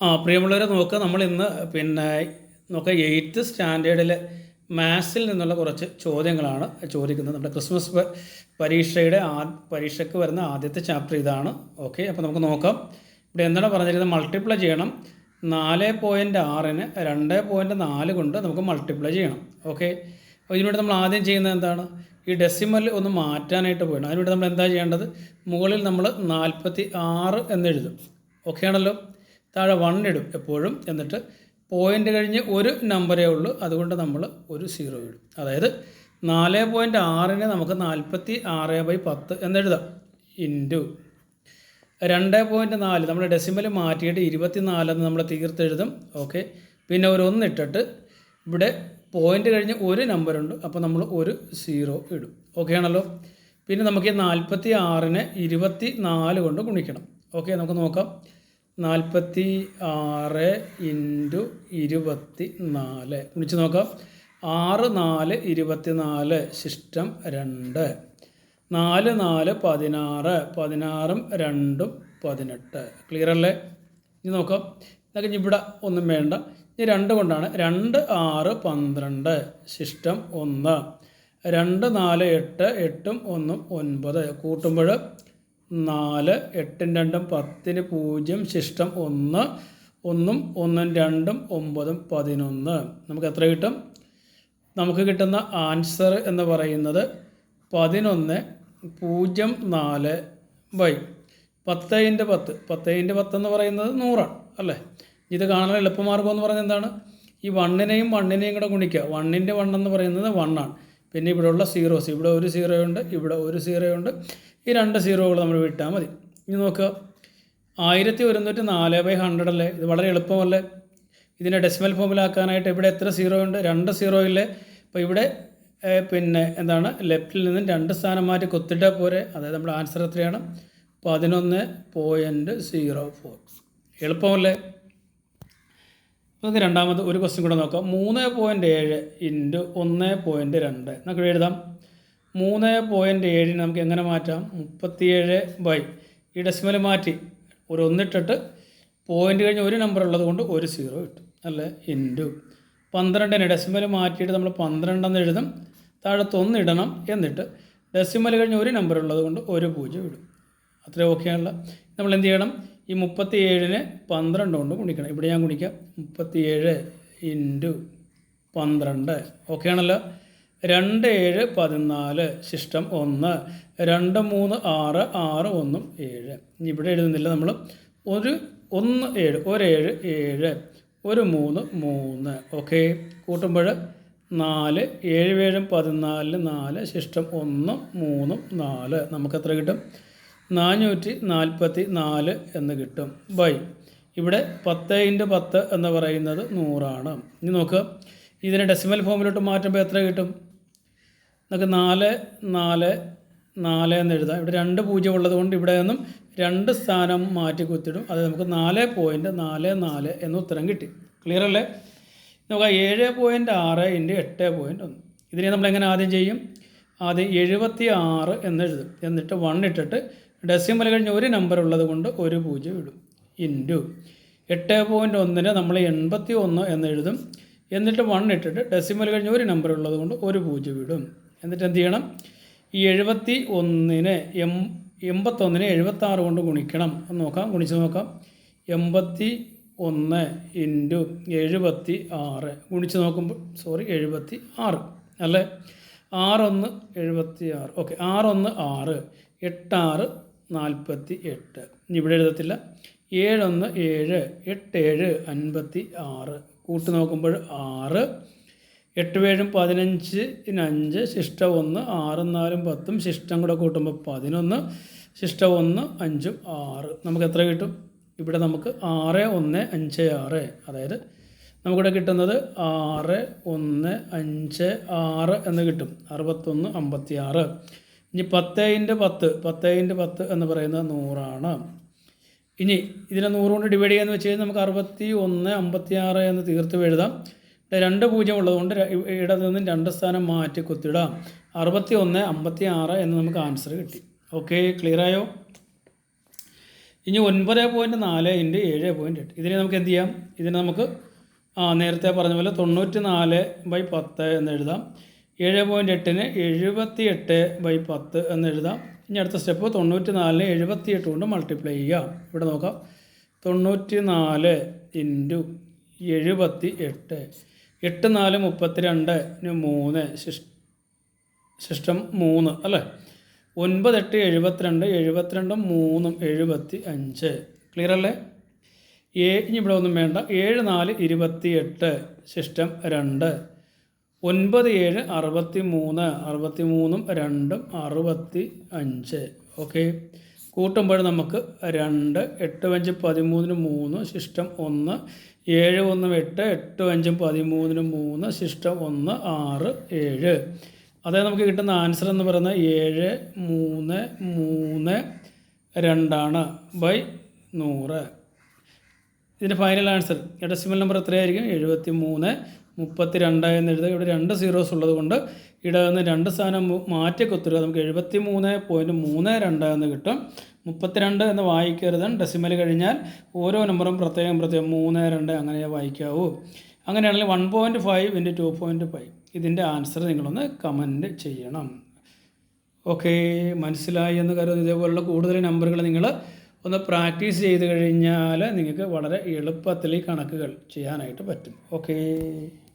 ആ പ്രിയമുള്ളവരെ നോക്കുക നമ്മൾ ഇന്ന് പിന്നെ നോക്കുക എയ്ത്ത് സ്റ്റാൻഡേർഡിൽ മാത്സിൽ നിന്നുള്ള കുറച്ച് ചോദ്യങ്ങളാണ് ചോദിക്കുന്നത്. നമ്മുടെ ക്രിസ്മസ് പരീക്ഷയുടെ ആ പരീക്ഷയ്ക്ക് വരുന്ന ആദ്യത്തെ ചാപ്റ്റർ ഇതാണ്. ഓക്കെ അപ്പോൾ നമുക്ക് നോക്കാം. ഇവിടെ എന്താണ് പറഞ്ഞിരിക്കുന്നത്? മൾട്ടിപ്ലൈ ചെയ്യണം. നാല് പോയിന്റ് ആറിന് രണ്ട് പോയിന്റ് നാല് കൊണ്ട് നമുക്ക് മൾട്ടിപ്ലൈ ചെയ്യണം. ഓക്കെ അപ്പോൾ ഇതിനുവേണ്ടി നമ്മൾ ആദ്യം ചെയ്യുന്നത് എന്താണ്? ഈ ഡെസിമൽ ഒന്ന് മാറ്റാനായിട്ട് പോകണം അതിനുവേണ്ടി നമ്മൾ എന്താ ചെയ്യേണ്ടത്? മുകളിൽ നമ്മൾ നാൽപ്പത്തി ആറ് എന്നെഴുതും ഓക്കെ ആണല്ലോ? താഴെ വൺ ഇടും എപ്പോഴും. എന്നിട്ട് പോയിന്റ് കഴിഞ്ഞ് ഒരു നമ്പറേ ഉള്ളൂ. അതുകൊണ്ട് നമ്മൾ ഒരു സീറോ ഇടും. അതായത് നാല് പോയിന്റ് ആറിന് നമുക്ക് നാൽപ്പത്തി ആറ് ബൈ പത്ത് എന്നെഴുതാം ഇന്റു രണ്ട് പോയിന്റ് നാല്. നമ്മൾ ഡെസിമൽ മാറ്റിയിട്ട് ഇരുപത്തി നാലെന്ന് നമ്മൾ തീർത്തെഴുതും ഓക്കെ പിന്നെ ഒരു ഒന്നിട്ടിട്ട് ഇവിടെ പോയിന്റ് കഴിഞ്ഞ് ഒരു നമ്പറുണ്ട് അപ്പോൾ നമ്മൾ ഒരു സീറോ ഇടും. ഓക്കെ ആണല്ലോ? പിന്നെ നമുക്ക് ഈ നാൽപ്പത്തി ആറിനെ ഇരുപത്തി നാല് കൊണ്ട് ഗുണിക്കണം. ഓക്കെ നമുക്ക് നോക്കാം. നാൽപ്പത്തി ആറ് ഇന്റു ഇരുപത്തി നാല് ഗുണിച്ച് നോക്കാം. ആറ് നാല് ഇരുപത്തി നാല് ശിഷ്ടം രണ്ട്. നാല് നാല് പതിനാറ് പതിനാറും രണ്ടും പതിനെട്ട്. ക്ലിയർ അല്ലേ? ഇനി നോക്കാം. ഇതൊക്കെ ഇവിടെ ഒന്നും വേണ്ട. ഇനി രണ്ട് കൊണ്ടാണ്. രണ്ട് ആറ് പന്ത്രണ്ട് ശിഷ്ടം ഒന്ന്. രണ്ട് നാല് എട്ട് എട്ടും ഒന്നും ഒൻപത്. കൂട്ടുമ്പോൾ നാല് എട്ടും രണ്ടും പത്തിന് പൂജ്യം ശിഷ്ടം ഒന്ന് ഒന്നും ഒന്നും രണ്ടും ഒമ്പതും പതിനൊന്ന്. നമുക്ക് എത്ര കിട്ടും? നമുക്ക് കിട്ടുന്ന ആൻസർ എന്ന് പറയുന്നത് പതിനൊന്ന് പൂജ്യം നാല് ബൈ പത്ത് ഇന്റ് പത്ത്. പത്ത് ഇന്റ് പത്ത് എന്ന് പറയുന്നത് നൂറാണ് അല്ലേ? ഇത് കാണാൻ എളുപ്പമാർഗം എന്ന് പറയുന്നത് എന്താണ്? ഈ വണ്ണിനെയും വണ്ണിനെയും കൂടെ ഗുണിക്കുക. വണ്ണിന്റെ വണ്ണെന്ന് പറയുന്നത് വണ്ണാണ്. പിന്നെ ഇവിടെയുള്ള സീറോസ് ഇവിടെ ഒരു സീറോ ഉണ്ട് ഇവിടെ ഒരു സീറോ ഉണ്ട്. ഈ രണ്ട് സീറോകൾ നമ്മൾ വിട്ടാൽ മതി. ഇനി നോക്കുക. ആയിരത്തി ഒരുന്നൂറ്റി നാല് ബൈ ഹൺഡ്രഡ് അല്ലേ? ഇത് വളരെ എളുപ്പമല്ലേ? ഇതിനെ ഡെസിമൽ ഫോമിലാക്കാനായിട്ട് ഇവിടെ എത്ര സീറോ ഉണ്ട്? രണ്ട് സീറോ ഇല്ലേ? അപ്പോൾ ഇവിടെ പിന്നെ എന്താണ്? ലെഫ്റ്റിൽ നിന്നും രണ്ട് സ്ഥാനം മാറ്റി കൊത്തിട്ടാൽ പോരെ? അതായത് നമ്മുടെ ആൻസർ എത്രയാണ്? പതിനൊന്ന് പോയിന്റ് സീറോ ഫോർ എളുപ്പമല്ലേ? നമുക്ക് രണ്ടാമത് ഒരു ക്വസ്റ്റ്യൻ കൂടെ നോക്കാം. മൂന്ന് പോയിന്റ് ഏഴ് ഇന്റു ഒന്ന് പോയിന്റ് രണ്ട്. നമുക്ക് എഴുതാം. മൂന്ന് പോയിന്റ് ഏഴിന് നമുക്ക് എങ്ങനെ മാറ്റാം? മുപ്പത്തിയേഴ് ബൈ ഈ ഡെസിമൽ മാറ്റി. ഒരു ഒന്നിട്ടിട്ട് പോയിന്റ് കഴിഞ്ഞ് ഒരു നമ്പർ ഉള്ളത് കൊണ്ട് ഒരു സീറോ കിട്ടും. അല്ലേ? ഇന്റു പന്ത്രണ്ടിന് ഡെസിമൽ മാറ്റിയിട്ട് നമ്മൾ പന്ത്രണ്ടെന്ന് എഴുതും. താഴത്ത് ഒന്ന് ഇടണം എന്നിട്ട് ഡെസിമൽ കഴിഞ്ഞ് ഒരു നമ്പർ ഉള്ളത് കൊണ്ട് ഒരു പൂജ്യം ഇടും. അത്രയും ഓക്കെയാണല്ലോ നമ്മൾ എന്ത് ചെയ്യണം? ഈ മുപ്പത്തി ഏഴിന് പന്ത്രണ്ട് കൊണ്ട് ഗുണിക്കണം. ഇവിടെ ഞാൻ ഗുണിക്കാം. മുപ്പത്തിയേഴ് ഇന്റു പന്ത്രണ്ട്. ഓക്കെ ആണല്ലോ? രണ്ട് ഏഴ് പതിനാല് ശിഷ്ടം ഒന്ന്. രണ്ട് മൂന്ന് ആറ് ആറ് ഒന്നും ഏഴ്. ഇനി ഇവിടെ എഴുതുന്നില്ല നമ്മൾ ഒരു ഒന്ന് ഏഴ് ഒരേഴ് ഏഴ് ഒരു മൂന്ന് മൂന്ന്. ഓക്കെ കൂട്ടുമ്പോൾ നാല് ഏഴ് ഏഴും പതിനാലിന് നാല് ശിഷ്ടം ഒന്നും മൂന്നും നാല്. നമുക്ക് എത്ര കിട്ടും? നാനൂറ്റി നാൽപ്പത്തി നാല് എന്ന് കിട്ടും. ബൈ ഇവിടെ പത്ത് ഇന്റു പത്ത് എന്ന് പറയുന്നത് നൂറാണ്. ഇനി നോക്കുക ഇതിനെ ഡെസിമൽ ഫോമിലോട്ട് മാറ്റുമ്പോൾ എത്ര കിട്ടും? നമുക്ക് നാല് നാല് നാല് എന്ന് എഴുതാം. ഇവിടെ രണ്ട് പൂജ്യം ഉള്ളത് കൊണ്ട് ഇവിടെ നിന്നും രണ്ട് സ്ഥാനം മാറ്റി കുത്തിടും. അത് നമുക്ക് നാല് പോയിന്റ് നാല് നാല് എന്ന് ഉത്തരം കിട്ടി. ക്ലിയർ അല്ലേ? നമുക്ക് ഏഴ് പോയിന്റ് ആറ് ഇന്റു എട്ട് പോയിന്റ് ഒന്ന്. ഇതിനെ നമ്മൾ എങ്ങനെ ആദ്യം ചെയ്യും? ആദ്യം എഴുപത്തി ആറ് എന്ന് എഴുതും എന്നിട്ട് വൺ ഇട്ടിട്ട് ഡെസിമൽ കഴിഞ്ഞ് ഒരു നമ്പർ ഉള്ളത് കൊണ്ട് ഒരു പൂജ്യം ഇടും. ഇന്റു എട്ട് പോയിന്റ് ഒന്നിന് നമ്മൾ എൺപത്തി ഒന്ന് എന്ന് എഴുതും എന്നിട്ട് വൺ ഇട്ടിട്ട് ഡെസിമൽ കഴിഞ്ഞ് ഒരു നമ്പർ ഉള്ളത് കൊണ്ട് ഒരു പൂജ്യം ഇടും. എന്നിട്ട് എന്ത് ചെയ്യണം? ഈ എഴുപത്തി ഒന്നിന് എം എൺപത്തൊന്നിന് എഴുപത്താറ് കൊണ്ട് ഗുണിക്കണം. എന്ന് നോക്കാം ഗുണിച്ച് നോക്കാം. എൺപത്തി ഒന്ന് ഇന്റു എഴുപത്തി ആറ് ഗുണിച്ച് നോക്കുമ്പോൾ സോറി എഴുപത്തി ആറ് അല്ലേ? ആറൊന്ന് എഴുപത്തി ആറ് ഓക്കെ ആറൊന്ന് ആറ് എട്ടാറ് നാൽപ്പത്തി എട്ട് ഇവിടെ എഴുതത്തില്ല. ഏഴൊന്ന് ഏഴ് എട്ട് ഏഴ് അൻപത്തി ആറ് കൂട്ടി നോക്കുമ്പോൾ ആറ് എട്ട് ഏഴും പതിനഞ്ചിന് അഞ്ച് ശിഷ്ടം ഒന്ന് ആറും നാലും പത്തും ശിഷ്ടം കൂടെ കൂട്ടുമ്പോൾ പതിനൊന്ന് ശിഷ്ടം ഒന്ന് അഞ്ചും ആറ്. നമുക്ക് എത്ര കിട്ടും? ഇവിടെ നമുക്ക് ആറ് ഒന്ന് അഞ്ച് ആറ്. അതായത് നമുക്കിവിടെ കിട്ടുന്നത് ആറ് ഒന്ന് അഞ്ച് ആറ് എന്ന് കിട്ടും. അറുപത്തൊന്ന് അമ്പത്തി ആറ് ഇനി പത്ത് ഇന്റ് പത്ത് പത്ത് ഇന്റ് പത്ത് എന്ന് പറയുന്നത് നൂറാണ്. ഇനി ഇതിനെ നൂറ് കൊണ്ട് ഡിവൈഡ് ചെയ്യാന്ന് വെച്ച് കഴിഞ്ഞാൽ നമുക്ക് അറുപത്തി ഒന്ന് അമ്പത്തി ആറ് എന്ന് തീർത്ത് എഴുതാം. രണ്ട് പൂജ്യം ഉള്ളതുകൊണ്ട് ഇടത് നിന്നും രണ്ട് സ്ഥാനം മാറ്റി കുത്തിടാം. അറുപത്തി ഒന്ന് അമ്പത്തി ആറ് എന്ന് നമുക്ക് ആൻസർ കിട്ടി. ഓക്കെ ക്ലിയർ ആയോ? ഇനി ഒൻപത് പോയിന്റ് നാല് ഇന്റു ഏഴ് പോയിന്റ് എട്ട്. ഇതിനെ നമുക്ക് എന്ത് ചെയ്യാം? ഇതിനെ നമുക്ക് നേരത്തെ പറഞ്ഞ പോലെ തൊണ്ണൂറ്റി നാല് ബൈ പത്ത് എന്ന് എഴുതാം. ഏഴ് പോയിന്റ് എട്ടിന് എഴുപത്തി എട്ട് ബൈ പത്ത് എന്ന് എഴുതാം. ഇനി അടുത്ത സ്റ്റെപ്പ് തൊണ്ണൂറ്റി നാലിന് എഴുപത്തി എട്ട് കൊണ്ട് മൾട്ടിപ്ലൈ ചെയ്യാം ഇവിടെ നോക്കാം. തൊണ്ണൂറ്റി നാല് ഇന്റു എഴുപത്തി എട്ട് എട്ട് നാല് മുപ്പത്തി രണ്ട് മൂന്ന് സിസ്റ്റം മൂന്ന് അല്ലേ? ഒൻപത് എട്ട് എഴുപത്തിരണ്ട് എഴുപത്തിരണ്ടും മൂന്നും എഴുപത്തി അഞ്ച് ക്ലിയർ അല്ലേ? ഏ ഇനി ഇവിടെ ഒന്നും വേണ്ട. ഏഴ് നാല് ഇരുപത്തി എട്ട് സിസ്റ്റം രണ്ട്. ഒൻപത് ഏഴ് അറുപത്തി മൂന്ന് അറുപത്തി മൂന്നും രണ്ടും അറുപത്തി അഞ്ച് ഓക്കെ? കൂട്ടുമ്പോൾ നമുക്ക് രണ്ട് എട്ട് അഞ്ച് പതിമൂന്നിന് മൂന്ന് സിസ്റ്റം ഒന്ന് ഏഴ് ഒന്നും എട്ട് എട്ട് അഞ്ചും പതിമൂന്നിന് മൂന്ന് സിസ്റ്റം ഒന്ന് ആറ് ഏഴ്. അതായത് നമുക്ക് കിട്ടുന്ന ആൻസർ എന്ന് പറയുന്നത് ഏഴ് മൂന്ന് മൂന്ന് രണ്ടാണ് ബൈ നൂറ്. ഇതിന്റെ ഫൈനൽ ആൻസർ ഡെസിമൽ നമ്പർ എത്രയായിരിക്കും? എഴുപത്തി മൂന്ന് മുപ്പത്തി രണ്ട് എന്ന് എഴുതുക. ഇവിടെ രണ്ട് സീറോസ് ഉള്ളത് കൊണ്ട് ഇവിടെ നിന്ന് രണ്ട് സ്ഥാനം മാറ്റി കുത്തുക നമുക്ക് എഴുപത്തി മൂന്ന് പോയിന്റ് മൂന്ന് രണ്ട് എന്ന് കിട്ടും. മുപ്പത്തിരണ്ട് എന്ന് വായിക്കരുത്. ഡെസിമൽ കഴിഞ്ഞാൽ ഓരോ നമ്പറും പ്രത്യേകം പ്രത്യേകം മൂന്ന് രണ്ട് അങ്ങനെ വായിക്കാവൂ. അങ്ങനെയാണെങ്കിൽ one point five into two point five ഇതിന്റെ ആൻസർ നിങ്ങളൊന്ന് കമന്റ് ചെയ്യണം. ഓക്കെ മനസ്സിലായി എന്ന് കരുതുന്നു. ഇതേപോലുള്ള കൂടുതൽ നമ്പറുകൾ നിങ്ങൾ ഒന്ന് പ്രാക്ടീസ് ചെയ്ത് കഴിഞ്ഞാൽ നിങ്ങൾക്ക് വളരെ എളുപ്പത്തിൽ ഈ കണക്കുകൾ ചെയ്യാനായിട്ട് പറ്റും. ഓക്കേ